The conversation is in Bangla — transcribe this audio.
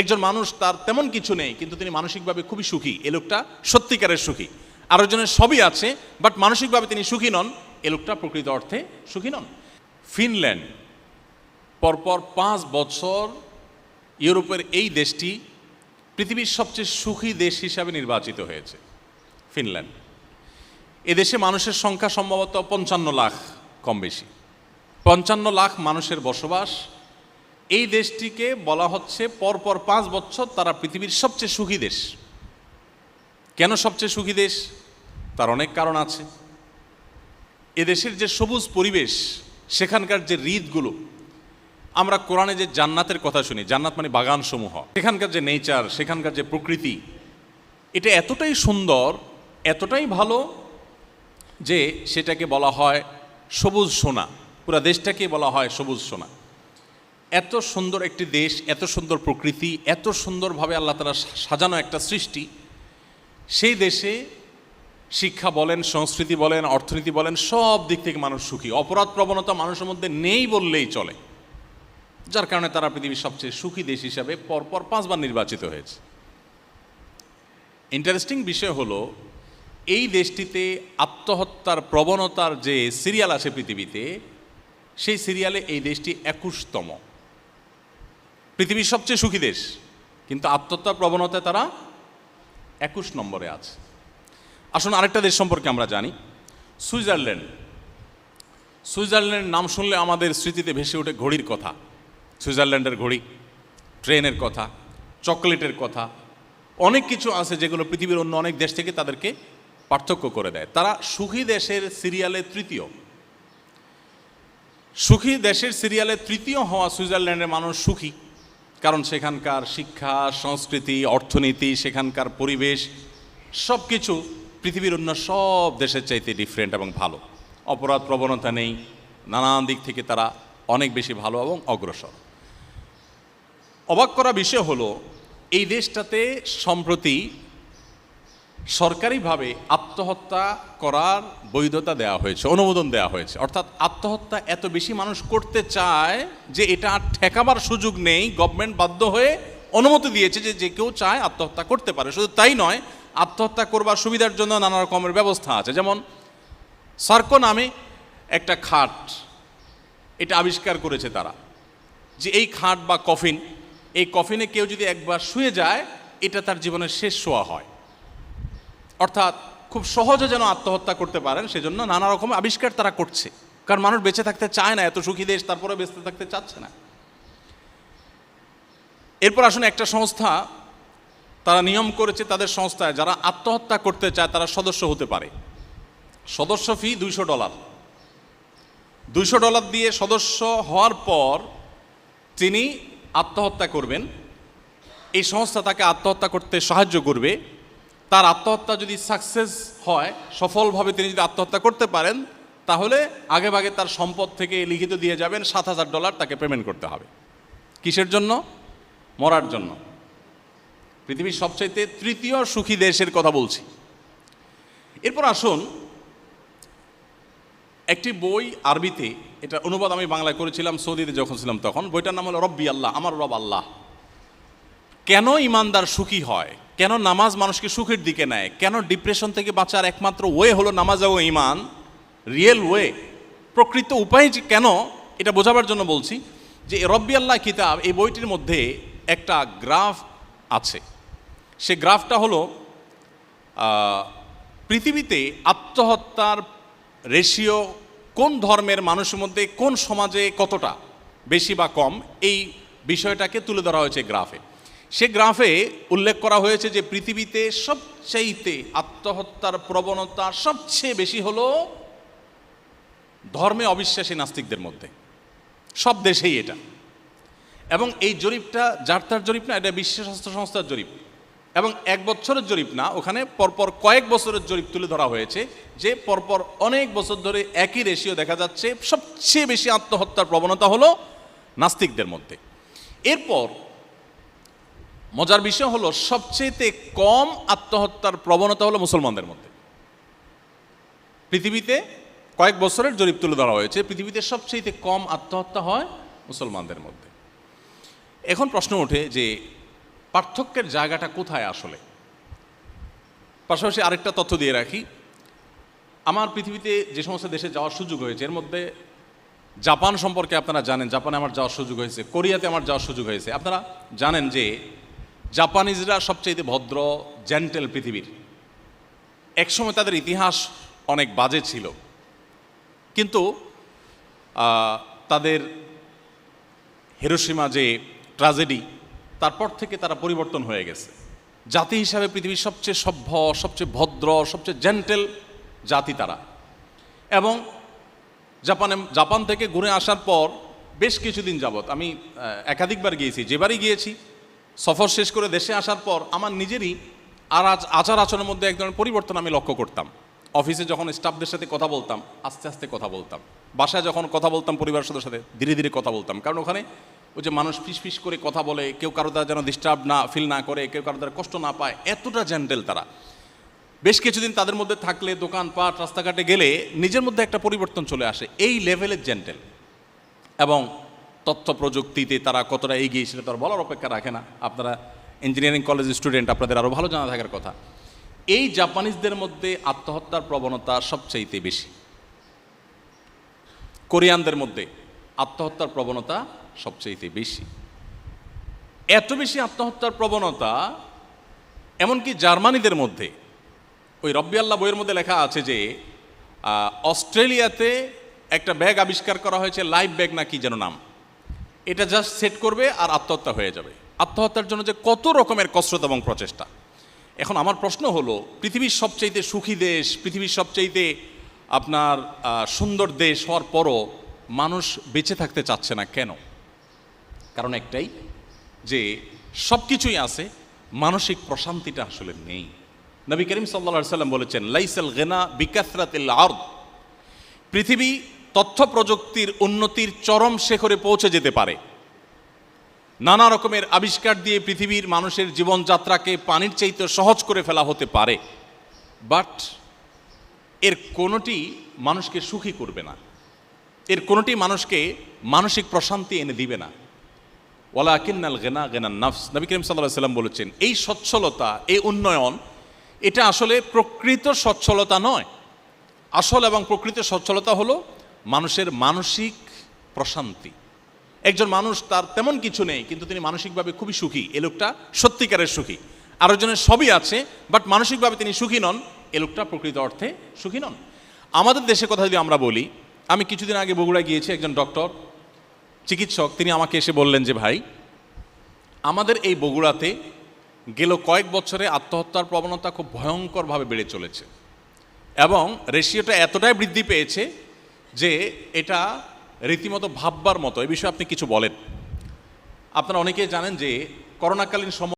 একজন মানুষ তার তেমন কিছু নেই, কিন্তু তিনি মানসিকভাবে খুবই সুখী। এ লোকটা সত্যিকারের সুখী। আরেকজনের সবই আছে বাট মানসিকভাবে তিনি সুখী নন। এ লোকটা প্রকৃত অর্থে সুখী নন। ফিনল্যান্ড, পরপর পাঁচ বছর ইউরোপের এই দেশটি পৃথিবীর সবচেয়ে সুখী দেশ হিসাবে নির্বাচিত হয়েছে, ফিনল্যান্ড। এদেশে মানুষের সংখ্যা সম্ভবত পঞ্চান্ন লাখ কম বেশি। পঞ্চান্ন লাখ মানুষের বসবাস এই দেশটিকে বলা হচ্ছে পরপর পাঁচ বছর তারা পৃথিবীর সবচেয়ে সুখী দেশ। কেন সবচেয়ে সুখী দেশ? তার অনেক কারণ আছে। এদেশের যে সবুজ পরিবেশ, সেখানকার যে হৃদগুলো, আমরা কোরআনে যে জান্নাতের কথা শুনি, জান্নাত মানে বাগান সমূহ সেখানকার যে নেচার, সেখানকার যে প্রকৃতি, এটা এতটাই সুন্দর, এতটাই ভালো যে সেটাকে বলা হয় সবুজ সোনা। পুরা দেশটাকে বলা হয় সবুজ সোনা। এত সুন্দর একটি দেশ, এত সুন্দর প্রকৃতি, এত সুন্দরভাবে আল্লাহ তালা সাজানো একটা সৃষ্টি। সেই দেশে শিক্ষা বলেন, সংস্কৃতি বলেন, অর্থনীতি বলেন, সব দিক থেকে মানুষ সুখী। অপরাধ প্রবণতা মানুষের মধ্যে নেই বললেই চলে। যার কারণে তারা পৃথিবীর সবচেয়ে সুখী দেশ হিসাবে পরপর পাঁচবার নির্বাচিত হয়েছে। ইন্টারেস্টিং বিষয় হলো, এই দেশটিতে আত্মহত্যার প্রবণতার যে সিরিয়াল আছে পৃথিবীতে, সেই সিরিয়ালে এই দেশটি একুশতম। পৃথিবীর সবচেয়ে সুখী দেশ। কিন্তু আত্মহত্যার প্রবণতায় তারা একুশ নম্বরে আছে। আসুন আরেকটা দেশ সম্পর্কে আমরা জানি। সুইজারল্যান্ড। সুইজারল্যান্ডের নাম শুনলে আমাদের স্মৃতিতে ভেসে ওঠে ঘড়ির কথা। সুইজারল্যান্ডের ঘড়ি, ট্রেনের কথা, চকলেটের কথা, অনেক কিছু আছে যেগুলো পৃথিবীর অন্য অনেক দেশ থেকে তাদেরকে পার্থক্য করে দেয়। তারা সুখী দেশের সিরিয়ালে তৃতীয়। সুখী দেশের সিরিয়ালে তৃতীয় হওয়া সুইজারল্যান্ডের মানুষ সুখী। কারণ সেখানকার শিক্ষা, সংস্কৃতি, অর্থনীতি, সেখানকার পরিবেশ সব কিছু পৃথিবীর অন্য সব দেশের চাইতে ডিফারেন্ট এবং ভালো। অপরাধ প্রবণতা নেই, নানান দিক থেকে তারা অনেক বেশি ভালো এবং অগ্রসর। অবাক করা বিষয় হলো, এই দেশটাতে সম্প্রতি সরকারিভাবে আত্মহত্যা করার বৈধতা দেওয়া হয়েছে, অনুমোদন দেওয়া হয়েছে। অর্থাৎ আত্মহত্যা এত বেশি মানুষ করতে চায় যে এটা আর ঠেকাবার সুযোগ নেই গভর্নমেন্ট বাধ্য হয়ে অনুমতি দিয়েছে যে যে কেউ চায় আত্মহত্যা করতে পারে। শুধু তাই নয়, আত্মহত্যা করবার সুবিধার জন্য নানা রকমের ব্যবস্থা আছে। যেমন সার্কো নামে একটা খাট, এটা আবিষ্কার করেছে তারা যে এই খাট বা কফিন এই কফিনে কেউ যদি একবার শুয়ে যায়, এটা তার জীবনের শেষ শোয়া হয়। অর্থাৎ খুব সহজে যেন আত্মহত্যা করতে পারেন, সেজন্য নানা রকম আবিষ্কার তারা করছে। কারণ মানুষ বেঁচে থাকতে চায় না, এত সুখী দেশ, তারপরে বেঁচে থাকতে চাচ্ছে না। এরপর আসুন একটা সংস্থা, তারা নিয়ম করেছে তাদের সংস্থায়, যারা আত্মহত্যা করতে চায় তারা সদস্য হতে পারে। সদস্য ফি দুইশো ডলার। দুইশো ডলার দিয়ে সদস্য হওয়ার পর তিনি আত্মহত্যা করবেন। এই সংস্থা তাকে আত্মহত্যা করতে সাহায্য করবে। তার আত্মহত্যা যদি সাকসেস হয়, সফলভাবে তিনি যদি আত্মহত্যা করতে পারেন, তাহলে আগে ভাগে তার সম্পদ থেকে লিখিত দিয়ে যাবেন, সাত হাজার ডলার তাকে পেমেন্ট করতে হবে। কিসের জন্য? মরার জন্য। পৃথিবীর সবচাইতে তৃতীয় সুখী দেশের কথা বলছি। এরপর আসুন, একটি বই আরবিতে, এটা অনুবাদ আমি বাংলায় করেছিলাম, সৌদিতে যখন ছিলাম তখন, বইটার নাম হলো রব্বি আল্লাহ, আমার রব আল্লাহ। কেন ইমানদার সুখী হয়? কেন নামাজ মানুষকে সুখের দিকে নেয়? কেন ডিপ্রেশন থেকে বাঁচার একমাত্র ওয়ে হলো নামাজ ও ইমান রিয়েল ওয়ে প্রকৃত উপায় যে কেন, এটা বোঝাবার জন্য বলছি যে রব্বি আল্লাহ কিতাব এই বইটির মধ্যে একটা গ্রাফ আছে। সে গ্রাফটা হলো পৃথিবীতে আত্মহত্যার রেশিও কোন ধর্মের মানুষের মধ্যে কোন সমাজে কতটা, বেশি বা কম, এই বিষয়টাকে তুলে ধরা হয়েছে গ্রাফে সে গ্রাফে উল্লেখ করা হয়েছে যে পৃথিবীতে সবচাইতে আত্মহত্যার প্রবণতা সবচেয়ে বেশি হল ধর্মে অবিশ্বাসী নাস্তিকদের মধ্যে। সব দেশেই এটা। এবং এই জরিপটা যার তার জরিপ না, এটা বিশ্ব স্বাস্থ্য সংস্থার জরিপ। এবং এক বছরের জরিপ না, ওখানে পরপর কয়েক বছরের জরিপ তুলে ধরা হয়েছে যে পরপর অনেক বছর ধরে একই রেশিও দেখা যাচ্ছে। সবচেয়ে বেশি আত্মহত্যার প্রবণতা হলো নাস্তিকদের মধ্যে। এরপর মজার বিষয় হলো, সবচেয়েতে কম আত্মহত্যার প্রবণতা হলো মুসলমানদের মধ্যে। পৃথিবীতে কয়েক বছরের জরিপ তুলে ধরা হয়েছে, পৃথিবীতে সবচেয়ে কম আত্মহত্যা হয় মুসলমানদের মধ্যে। এখন প্রশ্ন ওঠে যে, পার্থক্যের জায়গাটা কোথায় আসলে? পাশাপাশি আরেকটা তথ্য দিয়ে রাখি, আমার পৃথিবীতে যে সমস্ত দেশে যাওয়ার সুযোগ হয়েছে, এর মধ্যে জাপান সম্পর্কে আপনারা জানেন, জাপানে আমার যাওয়ার সুযোগ হয়েছে, কোরিয়াতে আমার যাওয়ার সুযোগ হয়েছে। আপনারা জানেন যে জাপানিজরা সবচেয়ে ভদ্র জেন্টেল পৃথিবীর। একসময় তাদের ইতিহাস অনেক বাজে ছিল। কিন্তু তাদের হিরোসীমা যে ট্রাজেডি, তারপর থেকে তারা পরিবর্তন হয়ে গেছে। জাতি হিসাবে পৃথিবীর সবচেয়ে সভ্য, সবচেয়ে ভদ্র, সবচেয়ে জেন্টেল জাতি তারা। এবং জাপানে, জাপান থেকে ঘুরে আসার পর বেশ কিছুদিন যাবৎ, আমি একাধিকবার গিয়েছি। যেবারই গিয়েছি সফর শেষ করে দেশে আসার পর আমার নিজেরই আর আজ- আচার আচরণের মধ্যে এক ধরনের পরিবর্তন আমি লক্ষ্য করতাম। অফিসে যখন স্টাফদের সাথে কথা বলতাম, আস্তে আস্তে কথা বলতাম। বাসায় যখন কথা বলতাম পরিবারের সদস্যের সাথে, ধীরে ধীরে কথা বলতাম। কারণ ওখানে ওই যে মানুষ ফিস করে কথা বলে, কেউ কারও দ্বারা যেন ডিস্টার্ব না ফিল না করে, কেউ কারও দ্বারা কষ্ট না পায়, এতটা জেন্টেল তারা। বেশ কিছুদিন তাদের মধ্যে থাকলে, দোকানপাট, রাস্তাঘাটে গেলে নিজের মধ্যে একটা পরিবর্তন চলে আসে, এই লেভেলের জেন্টেল এবং তথ্য প্রযুক্তিতে তারা কতটা এগিয়ে সেটা তো আর বলার অপেক্ষা রাখে না। আপনারা ইঞ্জিনিয়ারিং কলেজ স্টুডেন্ট আপনাদের আরও ভালো জানা থাকার কথা। এই জাপানিজদের মধ্যে আত্মহত্যার প্রবণতা সবচাইতে বেশি। কোরিয়ানদের মধ্যে আত্মহত্যার প্রবণতা সবচাইতে বেশি। এত বেশি আত্মহত্যার প্রবণতা, এমনকি জার্মানিদের মধ্যে। ওই রব্বি আল্লাহ বইয়ের মধ্যে লেখা আছে যে অস্ট্রেলিয়াতে একটা ব্যাগ আবিষ্কার করা হয়েছে, লাইফ ব্যাগ না কি যেন নাম। এটা জাস্ট সেট করবে আর আত্মহত্যা হয়ে যাবে। আত্মহত্যার জন্য যে কত রকমের কসরত এবং প্রচেষ্টা। এখন আমার প্রশ্ন হলো, পৃথিবীর সবচাইতে সুখী দেশ, পৃথিবীর সবচাইতে আপনার সুন্দর দেশ হওয়ার পরও মানুষ বেঁচে থাকতে চাচ্ছে না কেন? কারণ একটাই, যে সব কিছুই আছে, মানসিক প্রশান্তিটা আসলে নেই। নবী করিম সাল্লা সাল্লাম বলেছেন, লাইসাল গেনা বিকাসরাতিল আর্দ। পৃথিবী তথ্য প্রযুক্তির উন্নতির চরম শেখরে পৌঁছে যেতে পারে। নানা রকমের আবিষ্কার দিয়ে পৃথিবীর মানুষের জীবনযাত্রাকে পানির চাইতে সহজ করে ফেলা হতে পারে। বাট এর কোনোটি মানুষকে সুখী করবে না। এর কোনোটি মানুষকে মানসিক প্রশান্তি এনে দিবে না। ওয়ালা কিন্নাল গেনা গেনান নাফস। নবী করিম সাল্লাহ সাল্লাম বলেছেন, এই সচ্ছলতা, এই উন্নয়ন, এটা আসলে প্রকৃত সচ্ছলতা নয়। আসল এবং প্রকৃত সচ্ছলতা হলো মানুষের মানসিক প্রশান্তি। একজন মানুষ তার তেমন কিছু নেই, কিন্তু তিনি মানসিকভাবে খুবই সুখী। এ লোকটা সত্যিকারের সুখী। আরেকজনের সবই আছে, বাট মানসিকভাবে তিনি সুখী নন, এ লোকটা প্রকৃত অর্থে সুখী নন। আমাদের দেশের কথা যদি আমরা বলি, আমি কিছুদিন আগে বগুড়া গিয়েছি একজন ডক্টর, চিকিৎসক, তিনি আমাকে এসে বললেন যে, ভাই, আমাদের এই বগুড়াতে গেল কয়েক বছরে আত্মহত্যার প্রবণতা খুব ভয়ঙ্করভাবে বেড়ে চলেছে এবং রেশিওটা এতটাই বৃদ্ধি পেয়েছে যে এটা রীতিমতো ভাববার মতো, এ বিষয়ে আপনি কিছু বলেন। আপনারা অনেকেই জানেন যে করোনাকালীন সময়